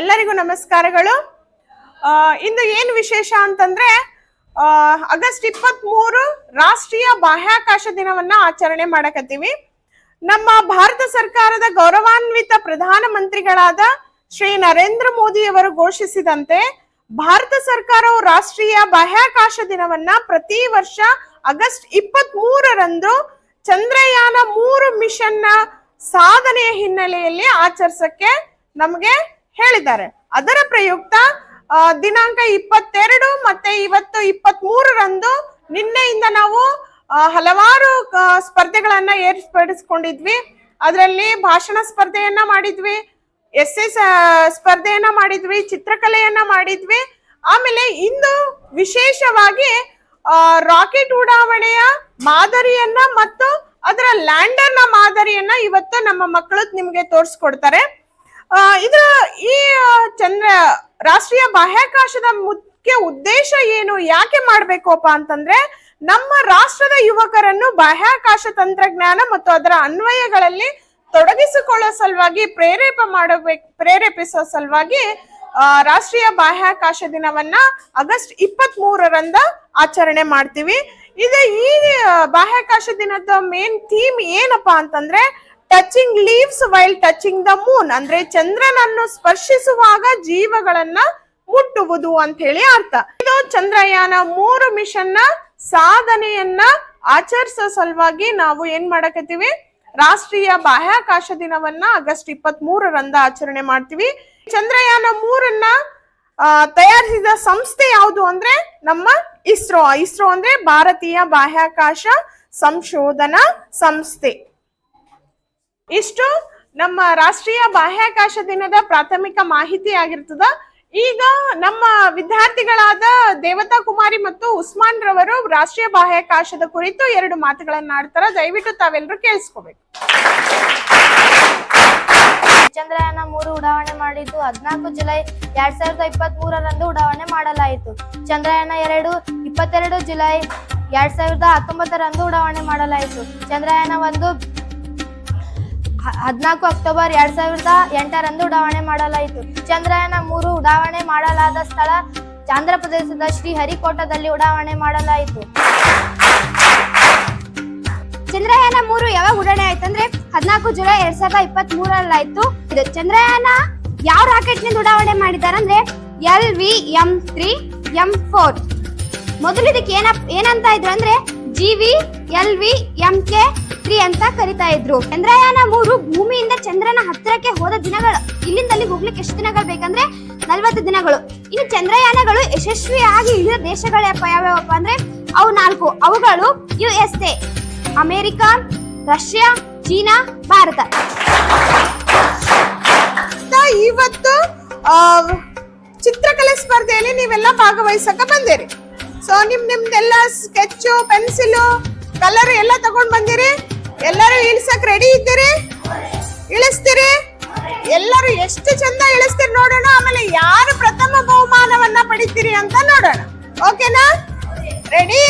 ಎಲ್ಲರಿಗೂ ನಮಸ್ಕಾರಗಳು. ಇಂದು ಏನು ವಿಶೇಷ ಅಂತಂದ್ರೆ ಆಗಸ್ಟ್ ಇಪ್ಪತ್ತ್ ಮೂರು ರಾಷ್ಟ್ರೀಯ ಬಾಹ್ಯಾಕಾಶ ದಿನವನ್ನ ಆಚರಣೆ ಮಾಡಕತ್ತೀವಿ. ನಮ್ಮ ಭಾರತ ಸರ್ಕಾರದ ಗೌರವಾನ್ವಿತ ಪ್ರಧಾನ ಮಂತ್ರಿಗಳಾದ ಶ್ರೀ ನರೇಂದ್ರ ಮೋದಿ ಅವರು ಘೋಷಿಸಿದಂತೆ, ಭಾರತ ಸರ್ಕಾರವು ರಾಷ್ಟ್ರೀಯ ಬಾಹ್ಯಾಕಾಶ ದಿನವನ್ನ ಪ್ರತಿ ವರ್ಷ ಆಗಸ್ಟ್ ಇಪ್ಪತ್ತ್ ಮೂರರಂದು ಚಂದ್ರಯಾನ ಮೂರು ಮಿಷನ್ನ ಸಾಧನೆಯ ಹಿನ್ನೆಲೆಯಲ್ಲಿ ಆಚರಿಸಕ್ಕೆ ನಮಗೆ ಹೇಳಿದ್ದಾರೆ. ಅದರ ಪ್ರಯುಕ್ತ ದಿನಾಂಕ ಇಪ್ಪತ್ತೆರಡು ಮತ್ತೆ ಇವತ್ತು ಇಪ್ಪತ್ತ್ ಮೂರರಂದು ನಿನ್ನೆಯಿಂದ ನಾವು ಹಲವಾರು ಸ್ಪರ್ಧೆಗಳನ್ನ ಏರ್ಪಡಿಸ್ಕೊಂಡಿದ್ವಿ. ಅದರಲ್ಲಿ ಭಾಷಣ ಸ್ಪರ್ಧೆಯನ್ನ ಮಾಡಿದ್ವಿ ಎಸ್ ಎಸ್ ಸ್ಪರ್ಧೆಯನ್ನ ಮಾಡಿದ್ವಿ, ಚಿತ್ರಕಲೆಯನ್ನ ಮಾಡಿದ್ವಿ. ಆಮೇಲೆ ಇಂದು ವಿಶೇಷವಾಗಿ ರಾಕೆಟ್ ಉಡಾವಣೆಯ ಮಾದರಿಯನ್ನ ಮತ್ತು ಅದರ ಲ್ಯಾಂಡರ್ನ ಮಾದರಿಯನ್ನ ಇವತ್ತು ನಮ್ಮ ಮಕ್ಕಳು ನಿಮ್ಗೆ ತೋರಿಸ್ಕೊಡ್ತಾರೆ. ಇದರ ಈ ಚಂದ್ರ ರಾಷ್ಟ್ರೀಯ ಬಾಹ್ಯಾಕಾಶದ ಮುಖ್ಯ ಉದ್ದೇಶ ಏನು, ಯಾಕೆ ಮಾಡ್ಬೇಕಪ್ಪ ಅಂತಂದ್ರೆ ನಮ್ಮ ರಾಷ್ಟ್ರದ ಯುವಕರನ್ನು ಬಾಹ್ಯಾಕಾಶ ತಂತ್ರಜ್ಞಾನ ಮತ್ತು ಅದರ ಅನ್ವಯಗಳಲ್ಲಿ ತೊಡಗಿಸಿಕೊಳ್ಳೋ ಸಲುವಾಗಿ, ಪ್ರೇರೇಪ ಮಾಡಬೇಕು, ಪ್ರೇರೇಪಿಸೋ ಸಲುವಾಗಿ ರಾಷ್ಟ್ರೀಯ ಬಾಹ್ಯಾಕಾಶ ದಿನವನ್ನ ಆಗಸ್ಟ್ ಇಪ್ಪತ್ತ್ ಮೂರರಂದ ಆಚರಣೆ ಮಾಡ್ತೀವಿ. ಇದು ಈ ಬಾಹ್ಯಾಕಾಶ ದಿನದ ಮೇನ್ ಥೀಮ್ ಏನಪ್ಪಾ ಅಂತಂದ್ರೆ touching leaves while touching the moon ಅಂದ್ರೆ ಚಂದ್ರನನ್ನು ಸ್ಪರ್ಶಿಸುವಾಗ ಜೀವಗಳನ್ನ ಮುಟ್ಟುವುದು ಅಂತ ಹೇಳಿ ಅರ್ಥ. ಇದು ಚಂದ್ರಯಾನ ಮೂರು ಮಿಷನ್ನ ಸಾಧನೆಯನ್ನ ಆಚರಿಸೋ ಸಲುವಾಗಿ ನಾವು ಏನ್ ಮಾಡಕತ್ತೀವಿ? ರಾಷ್ಟ್ರೀಯ ಬಾಹ್ಯಾಕಾಶ ದಿನವನ್ನ ಆಗಸ್ಟ್ ಇಪ್ಪತ್ತ್ ಮೂರರಂದ ಆಚರಣೆ ಮಾಡ್ತೀವಿ. ಚಂದ್ರಯಾನ ಮೂರನ್ನ ತಯಾರಿಸಿದ ಸಂಸ್ಥೆ ಯಾವುದು ಅಂದ್ರೆ ನಮ್ಮ ಇಸ್ರೋ. ಇಸ್ರೋ ಅಂದ್ರೆ ಭಾರತೀಯ ಬಾಹ್ಯಾಕಾಶ ಸಂಶೋಧನಾ ಸಂಸ್ಥೆ. ಇಷ್ಟು ನಮ್ಮ ರಾಷ್ಟ್ರೀಯ ಬಾಹ್ಯಾಕಾಶ ದಿನದ ಪ್ರಾಥಮಿಕ ಮಾಹಿತಿ ಆಗಿರ್ತದ. ಈಗ ನಮ್ಮ ವಿದ್ಯಾರ್ಥಿಗಳಾದ ದೇವತಾ ಕುಮಾರಿ ಮತ್ತು ಉಸ್ಮಾನ್ ರವರು ರಾಷ್ಟ್ರೀಯ ಬಾಹ್ಯಾಕಾಶದ ಕುರಿತು ಎರಡು ಮಾತುಗಳನ್ನ ಆಡ್ತಾರ. ದಯವಿಟ್ಟು ತಾವೆಲ್ಲರೂ ಕೇಳಿಸ್ಕೋಬೇಕು. ಚಂದ್ರಯಾನ ಮೂರು ಉಡಾವಣೆ ಮಾಡಿದ್ದು ಹದಿನಾಲ್ಕು ಜುಲೈ ಎರಡ್ ಸಾವಿರದ ಇಪ್ಪತ್ತ್ ಮೂರರಂದು ಉಡಾವಣೆ ಮಾಡಲಾಯಿತು. ಚಂದ್ರಯಾನ ಎರಡು ಇಪ್ಪತ್ತೆರಡು ಜುಲೈ ಎರಡ್ ಸಾವಿರದ ಹತ್ತೊಂಬತ್ತರಂದು ಉಡಾವಣೆ ಮಾಡಲಾಯಿತು. ಚಂದ್ರಯಾನ ಒಂದು ಹದಿನಾಲ್ಕು ಅಕ್ಟೋಬರ್ ಎರಡ್ ಸಾವಿರದ ಎಂಟರಂದು ಉಡಾವಣೆ ಮಾಡಲಾಯಿತು. ಚಂದ್ರಯಾನ ಮೂರು ಉಡಾವಣೆ ಮಾಡಲಾದ ಸ್ಥಳ ಆಂಧ್ರ ಪ್ರದೇಶದ ಶ್ರೀ ಹರಿಕೋಟದಲ್ಲಿ ಉಡಾವಣೆ ಮಾಡಲಾಯಿತು. ಚಂದ್ರಯಾನ ಮೂರು ಯಾವಾಗ ಉಡಾವಣೆ ಆಯ್ತು ಅಂದ್ರೆ ಹದಿನಾಲ್ಕು ಜುಲೈ ಎರಡ್ ಸಾವಿರದ ಇಪ್ಪತ್ತ್ ಮೂರಲ್ಲಾಯ್ತು ಇದು ಚಂದ್ರಯಾನ ಯಾವ ರಾಕೆಟ್ನಿಂದ ಉಡಾವಣೆ ಮಾಡಿದ್ದಾರೆ ಅಂದ್ರೆ L V M three M four. ಮೊದಲು ಇದಕ್ಕೆ ಏನ ಏನಂತ ಇದ್ರು ಅಂದ್ರೆ G V L V, M K, three ಅಂತ ಕರಿತಾ ಇದ್ರು. ಚಂದ್ರಯಾನ ಮೂರು ಭೂಮಿಯಿಂದ ಚಂದ್ರನ ಹತ್ತಿರಕ್ಕೆ ಹೋದ ದಿನಗಳು. ಇಲ್ಲಿಂದ ಅಲ್ಲಿ ಹೋಗ್ಲಿಕ್ಕೆ ಎಷ್ಟು ದಿನಗಳು ಬೇಕಂದ್ರೆ ನಲ್ವತ್ತು ದಿನಗಳು. ಇನ್ನು ಚಂದ್ರಯಾನಗಳು ಯಶಸ್ವಿಯಾಗಿ ಇಳಿದ ದೇಶಗಳ ಯಾವ್ಯಾವಪ್ಪ ಅಂದ್ರೆ ಅವು ನಾಲ್ಕು. ಅವುಗಳು U S A America, Russia, China, Bharat. ಇವತ್ತು ಚಿತ್ರಕಲೆ ಸ್ಪರ್ಧೆಯಲ್ಲಿ ನೀವೆಲ್ಲ ಭಾಗವಹಿಸಕ ಬಂದಿರಿ. ಸೊ ನಿಮ್, ನಿಮ್ದೆಲ್ಲ ಸ್ಕೆಚ್ಚು ಪೆನ್ಸಿಲು ಕಲರ್ ಎಲ್ಲ ತಗೊಂಡ್ ಬಂದಿರಿ. ಎಲ್ಲರೂ ಇಳಿಸಕ್ ರೆಡಿ ಇದ್ದೀರಿ? ಇಳಿಸ್ತೀರಿ? ಎಲ್ಲರೂ ಎಷ್ಟು ಚಂದ ಇಳಿಸ್ತೀರಿ ನೋಡೋಣ. ಆಮೇಲೆ ಯಾರು ಪ್ರಥಮ ಬಹುಮಾನವನ್ನ ಪಡಿತೀರಿ ಅಂತ ನೋಡೋಣ. ಓಕೆನಾ ರೆಡಿ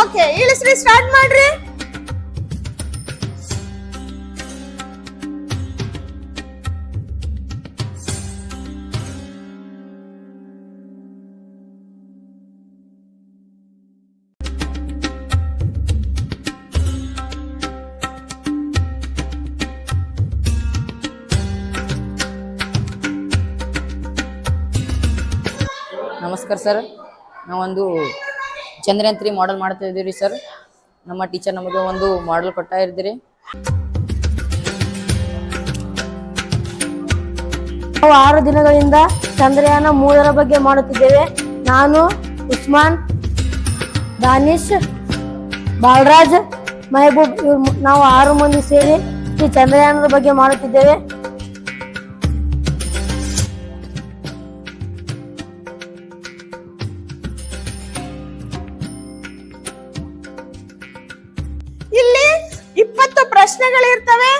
ಓಕೆ ಇಳಿಸ್ರಿ ಸ್ಟಾರ್ಟ್ ಮಾಡ್ರಿ. ನಮಸ್ಕಾರ ಸರ್. ನಾವೊಂದು ಚಂದ್ರಯಾನ್ ತ್ರೀ ಮಾಡಲ್ ಮಾಡ್ತಾ ಇದ್ದೀವಿ ಸರ್. ನಮ್ಮ ಟೀಚರ್ ನಮಗೆ ಒಂದು ಮಾಡಲ್ ಕೊಟ್ಟಾ ಇದ್ದೀರಿ. ನಾವು ಆರು ದಿನಗಳಿಂದ ಚಂದ್ರಯಾನ ಮೂರರ ಬಗ್ಗೆ ಮಾಡುತ್ತಿದ್ದೇವೆ. ನಾನು ಉಸ್ಮಾನ್, ದಾನಿಶ್, ಬಾಲರಾಜ್, ಮೆಹಬೂಬ್ ನಾವು ಆರು ಮಂದಿ ಸೇರಿ ಈ ಚಂದ್ರಯಾನದ ಬಗ್ಗೆ ಮಾಡುತ್ತಿದ್ದೇವೆ. ಪ್ರಶ್ನೆಗಳು ಇರ್ತವೆ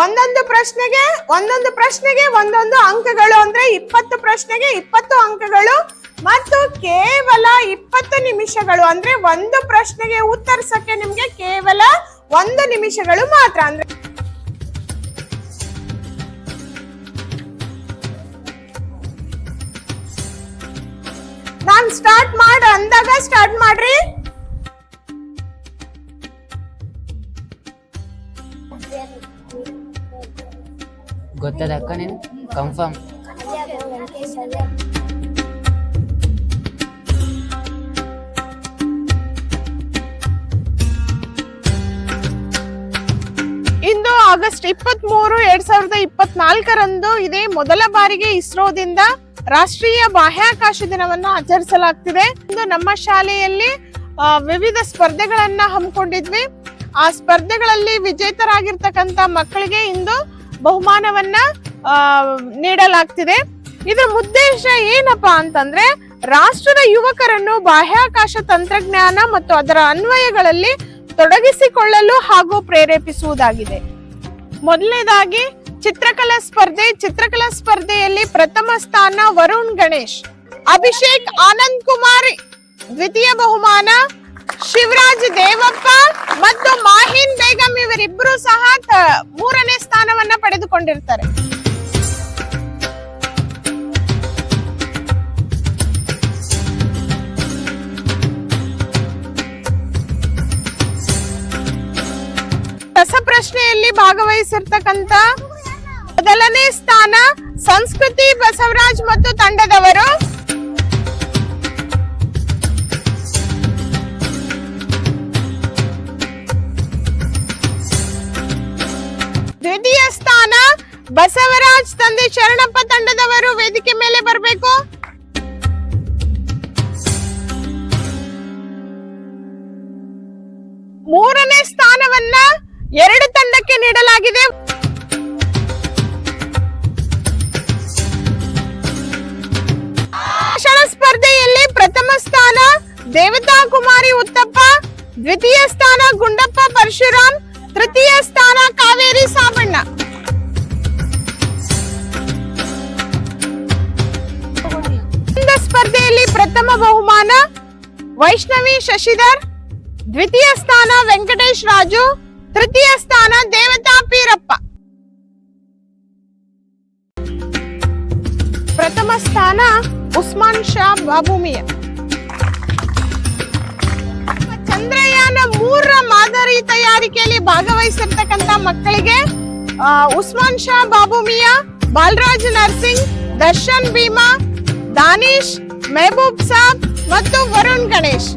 ಒಂದೊಂದು ಪ್ರಶ್ನೆಗೆ ಒಂದೊಂದು ಪ್ರಶ್ನೆಗೆ ಒಂದೊಂದು ಅಂಕಗಳು ಅಂದ್ರೆ ಇಪ್ಪತ್ತು ಪ್ರಶ್ನೆಗೆ ಇಪ್ಪತ್ತು ಅಂಕಗಳು ಮತ್ತು ಕೇವಲ ಇಪ್ಪತ್ತು ನಿಮಿಷಗಳು ಅಂದ್ರೆ ಒಂದು ಪ್ರಶ್ನೆಗೆ ಉತ್ತರಿಸಕ್ಕೆ ನಿಮ್ಗೆ ಕೇವಲ ಒಂದು ನಿಮಿಷಗಳು ಮಾತ್ರ ಅಂದ್ರೆ ನಾನ್ ಸ್ಟಾರ್ಟ್ ಮಾಡ ಅಂದಾಗ ಸ್ಟಾರ್ಟ್ ಮಾಡ್ರಿ. ಅಕ್ಕ ನೀನು ಕನ್ಫರ್ಮ್ ಇಂದು ಆಗಸ್ಟ್ ಇಪ್ಪತ್ತ್ ಮೂರು ಎರಡ್ ಸಾವಿರದ ಇಪ್ಪತ್ನಾಲ್ಕರಂದು ಇದೇ ಮೊದಲ ಬಾರಿಗೆ ಇಸ್ರೋದಿಂದ ರಾಷ್ಟ್ರೀಯ ಬಾಹ್ಯಾಕಾಶ ದಿನವನ್ನು ಆಚರಿಸಲಾಗ್ತಿದೆ. ಇಂದು ನಮ್ಮ ಶಾಲೆಯಲ್ಲಿ ವಿವಿಧ ಸ್ಪರ್ಧೆಗಳನ್ನ ಹಮ್ಮಿಕೊಂಡಿದ್ವಿ. ಆ ಸ್ಪರ್ಧೆಗಳಲ್ಲಿ ವಿಜೇತರಾಗಿರ್ತಕ್ಕಂಥ ಮಕ್ಕಳಿಗೆ ಇಂದು ಬಹುಮಾನವನ್ನ ನೀಡಲಾಗ್ತಿದೆ. ಇದರ ಉದ್ದೇಶ ಏನಪ್ಪಾ ಅಂತಂದ್ರೆ, ರಾಷ್ಟ್ರದ ಯುವಕರನ್ನು ಬಾಹ್ಯಾಕಾಶ ತಂತ್ರಜ್ಞಾನ ಮತ್ತು ಅದರ ಅನ್ವಯಗಳಲ್ಲಿ ತೊಡಗಿಸಿಕೊಳ್ಳಲು ಹಾಗೂ ಪ್ರೇರೇಪಿಸುವುದಾಗಿದೆ. ಮೊದಲನೇದಾಗಿ, ಚಿತ್ರಕಲಾ ಸ್ಪರ್ಧೆ, ಚಿತ್ರಕಲಾ ಸ್ಪರ್ಧೆಯಲ್ಲಿ ಪ್ರಥಮ ಸ್ಥಾನ ವರುಣ್ ಗಣೇಶ್, ಅಭಿಷೇಕ್ ಆನಂದ್ ಕುಮಾರ್, ದ್ವಿತೀಯ ಬಹುಮಾನ ಶಿವರಾಜ್ ದೇವಪ್ಪ ಮತ್ತು ಮಾಹಿನ್ ಬೇಗಂ ಇವರಿಬ್ಬರು ಸಹ ಮೂರನೇ ಸ್ಥಾನವನ್ನ ಪಡೆದುಕೊಂಡಿರ್ತಾರೆ. ರಸಪ್ರಶ್ನೆಯಲ್ಲಿ ಭಾಗವಹಿಸಿರ್ತಕ್ಕಂತ ಮೊದಲನೇ ಸ್ಥಾನ ಸಂಸ್ಕೃತಿ ಬಸವರಾಜ್ ಮತ್ತು ತಂಡದವರು. ಬಸವರಾಜ್ ತಂದೆ ಶರಣಪ್ಪ ತಂಡದವರು ವೇದಿಕೆ ಮೇಲೆ ಬರಬೇಕು. ಮೂರನೇ ಸ್ಥಾನವನ್ನ ಎರಡು ತಂಡಕ್ಕೆ ನೀಡಲಾಗಿದೆ. ಸ್ಪರ್ಧೆಯಲ್ಲಿ ಪ್ರಥಮ ಸ್ಥಾನ ದೇವತಾ ಕುಮಾರಿ ಉತ್ತಪ್ಪ, ದ್ವಿತೀಯ ಸ್ಥಾನ ಗುಂಡಪ್ಪ ಪರಶುರಾಮ್, ತೃತೀಯ ಸ್ಥಾನ ಕಾವೇರಿ ಸಾಬಣ್ಣ. ಸ್ಪರ್ಧೆಯಲ್ಲಿ ಪ್ರಥಮ ಬಹುಮಾನ ವೈಷ್ಣವಿ ಶಶಿಧರ್, ದ್ವಿತೀಯ ಸ್ಥಾನ ವೆಂಕಟೇಶ್ ರಾಜು, ತೃತೀಯ ಸ್ಥಾನ ದೇವತಾ ಪೀರಪ್ಪ. ಪ್ರಥಮ ಸ್ಥಾನ ಉಸ್ಮಾನ್ ಶಾ ಬಾಬುಮಿಯ. ಚಂದ್ರಯಾನ ಮೂರರ ಮಾದರಿ ತಯಾರಿಕೆಯಲ್ಲಿ ಭಾಗವಹಿಸಿರ್ತಕ್ಕಂತ ಮಕ್ಕಳಿಗೆ ಉಸ್ಮಾನ್ ಶಾ ಬಾಬುಮಿಯ ಬಾಲರಾಜ್ ನರ್ಸಿಂಗ್, ದರ್ಶನ್ ಭೀಮಾ ದಾನಿಶ್, ಮೆಹಬೂಬ್ ಸಾಬ್ ಮತ್ತು ವರುಣ್ ಗಣೇಶ್.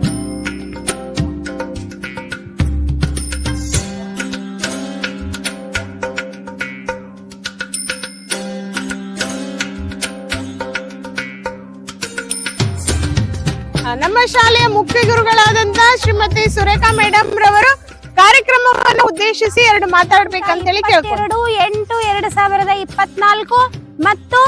ನಮ್ಮ ಶಾಲೆಯ ಮುಖ್ಯ ಗುರುಗಳಾದಂತ ಶ್ರೀಮತಿ ಸುರೇಖಾ ಮೇಡಮ್ ರವರು ಕಾರ್ಯಕ್ರಮವನ್ನು ಉದ್ದೇಶಿಸಿ ಎರಡು ಮಾತಾಡ್ಬೇಕಂತೇಳಿ ಕೇಳ್ಕೊಂಡು ಎರಡು, ಎಂಟು, ಎರಡು ಸಾವಿರದ ಇಪ್ಪತ್ನಾಲ್ಕು ಮತ್ತು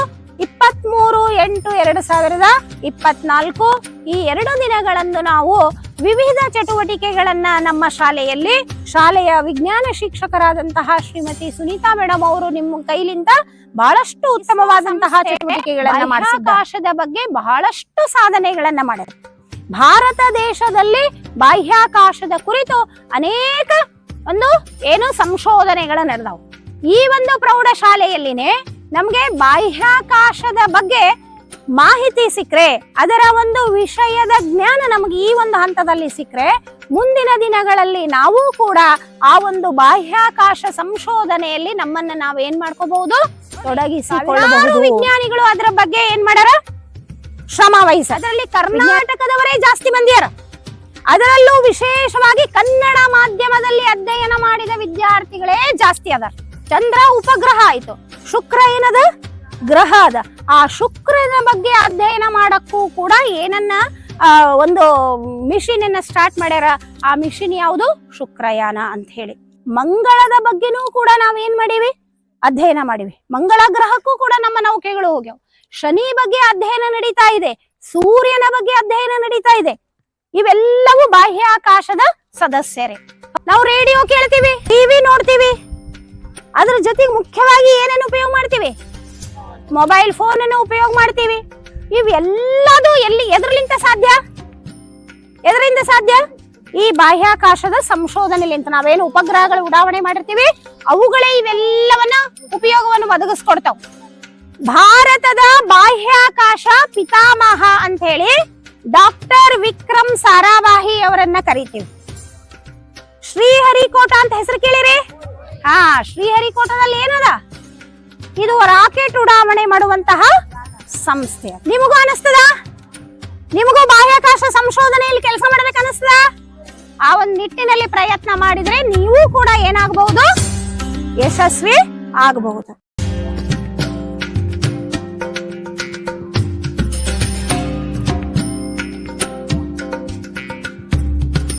ಇಪ್ಪತ್ಮೂರು ಎಂಟು ಎರಡು ಸಾವಿರದ ಇಪ್ಪತ್ನಾಲ್ಕು. ಈ ಎರಡು ದಿನಗಳಂದು ನಾವು ವಿವಿಧ ಚಟುವಟಿಕೆಗಳನ್ನ ನಮ್ಮ ಶಾಲೆಯಲ್ಲಿ ಶಾಲೆಯ ವಿಜ್ಞಾನ ಶಿಕ್ಷಕರಾದಂತಹ ಶ್ರೀಮತಿ ಸುನೀತಾ ಮೇಡಮ್ ಅವರು ನಿಮ್ಮ ಕೈಲಿಂದ ಬಹಳಷ್ಟು ಉತ್ತಮವಾದಂತಹ ಚಟುವಟಿಕೆಗಳನ್ನ ಬಾಹ್ಯಾಕಾಶದ ಬಗ್ಗೆ ಬಹಳಷ್ಟು ಸಾಧನೆಗಳನ್ನ ಮಾಡಿದ್ರು ಭಾರತ ದೇಶದಲ್ಲಿ ಬಾಹ್ಯಾಕಾಶದ ಕುರಿತು ಅನೇಕ ಒಂದು ಏನು ಸಂಶೋಧನೆಗಳು ನಡೆದವು. ಈ ಒಂದು ಪ್ರೌಢಶಾಲೆಯಲ್ಲಿನೇ ನಮ್ಗೆ ಬಾಹ್ಯಾಕಾಶದ ಬಗ್ಗೆ ಮಾಹಿತಿ ಸಿಕ್ಕರೆ ಅದರ ಒಂದು ವಿಷಯದ ಜ್ಞಾನ ನಮಗೆ ಈ ಒಂದು ಹಂತದಲ್ಲಿ ಸಿಕ್ಕರೆ ಮುಂದಿನ ದಿನಗಳಲ್ಲಿ ನಾವು ಕೂಡ ಆ ಒಂದು ಬಾಹ್ಯಾಕಾಶ ಸಂಶೋಧನೆಯಲ್ಲಿ ನಮ್ಮನ್ನ ನಾವು ಏನ್ ಮಾಡ್ಕೋಬಹುದು? ತೊಡಗಿಸಿಕೊಳ್ಳಬಹುದು. ವಿಜ್ಞಾನಿಗಳು ಅದರ ಬಗ್ಗೆ ಏನ್ ಮಾಡ್ಯಾರ ಶ್ರಮ ವಹಿಸ ಅದರಲ್ಲಿ ಕರ್ನಾಟಕದವರೇ ಜಾಸ್ತಿ ಮಂದಿಯಾರ ಅದರಲ್ಲೂ ವಿಶೇಷವಾಗಿ ಕನ್ನಡ ಮಾಧ್ಯಮದಲ್ಲಿ ಅಧ್ಯಯನ ಮಾಡಿದ ವಿದ್ಯಾರ್ಥಿಗಳೇ ಜಾಸ್ತಿ ಅದಾರ. ಚಂದ್ರ ಉಪಗ್ರಹ ಆಯ್ತು. ಶುಕ್ರ ಏನದ? ಗ್ರಹ ಅದ. ಆ ಶುಕ್ರನ ಬಗ್ಗೆ ಅಧ್ಯಯನ ಮಾಡಕ್ಕೂ ಕೂಡ ಏನನ್ನ ಒಂದು ಮಿಷಿನ್ ಅನ್ನ ಸ್ಟಾರ್ಟ್ ಮಾಡ್ಯಾರ? ಆ ಮಿಷಿನ್ ಯಾವುದು? ಶುಕ್ರಯಾನ ಅಂತ ಹೇಳಿ. ಮಂಗಳದ ಬಗ್ಗೆನೂ ಕೂಡ ನಾವೇನ್ ಮಾಡೀವಿ? ಅಧ್ಯಯನ ಮಾಡಿವಿ. ಮಂಗಳ ಗ್ರಹಕ್ಕೂ ಕೂಡ ನಮ್ಮ ನೌಕೆಗಳು ಹೋಗ್ಯಾವ. ಶನಿ ಬಗ್ಗೆ ಅಧ್ಯಯನ ನಡೀತಾ ಇದೆ. ಸೂರ್ಯನ ಬಗ್ಗೆ ಅಧ್ಯಯನ ನಡೀತಾ ಇದೆ. ಇವೆಲ್ಲವೂ ಬಾಹ್ಯಾಕಾಶದ ಸದಸ್ಯರೇ. ನಾವು ರೇಡಿಯೋ ಕೇಳ್ತೀವಿ, ಟಿವಿ ನೋಡ್ತೀವಿ. ಅದ್ರ ಜೊತೆಗೆ ಮುಖ್ಯವಾಗಿ ಏನೇನು ಉಪಯೋಗ ಮಾಡ್ತೀವಿ? ಮೊಬೈಲ್ ಫೋನ್ ಅನ್ನು ಉಪಯೋಗ ಮಾಡ್ತೀವಿ. ಇವೆಲ್ಲದು ಎಲ್ಲಿ, ಎದ್ರಲಿಂತ ಸಾಧ್ಯ? ಎದರಿಂದ ಸಾಧ್ಯ? ಈ ಬಾಹ್ಯಾಕಾಶದ ಸಂಶೋಧನೆಲಿಂತ ನಾವೇನು ಉಪಗ್ರಹಗಳು ಉಡಾವಣೆ ಮಾಡಿರ್ತೀವಿ, ಅವುಗಳೇ ಇವೆಲ್ಲವನ್ನ ಉಪಯೋಗವನ್ನು ಒದಗಿಸ್ಕೊಡ್ತಾವ. ಭಾರತದ ಬಾಹ್ಯಾಕಾಶ ಪಿತಾಮಹ ಅಂತ ಹೇಳಿ ಡಾಕ್ಟರ್ ವಿಕ್ರಮ್ ಸಾರಾವಾಹಿ ಅವರನ್ನ ಕರಿತೀವಿ. ಶ್ರೀಹರಿಕೋಟ ಅಂತ ಹೆಸರು ಕೇಳಿರಿ. ಹಾ ಶ್ರೀಹರಿಕೋಟದಲ್ಲಿ ಏನದ? ಇದು ರಾಕೆಟ್ ಉಡಾವಣೆ ಮಾಡುವಂತಹ ಸಂಸ್ಥೆ. ನಿಮಗೂ ಅನಿಸ್ತದ? ನಿಮಗೂ ಬಾಹ್ಯಾಕಾಶ ಸಂಶೋಧನೆಯಲ್ಲಿ ಕೆಲಸ ಮಾಡ್ಬೇಕು ಅನಿಸ್ತದ? ಆ ಒಂದು ನಿಟ್ಟಿನಲ್ಲಿ ಪ್ರಯತ್ನ ಮಾಡಿದ್ರೆ ನೀವು ಕೂಡ ಏನಾಗಬಹುದು? ಯಶಸ್ವಿ ಆಗಬಹುದು.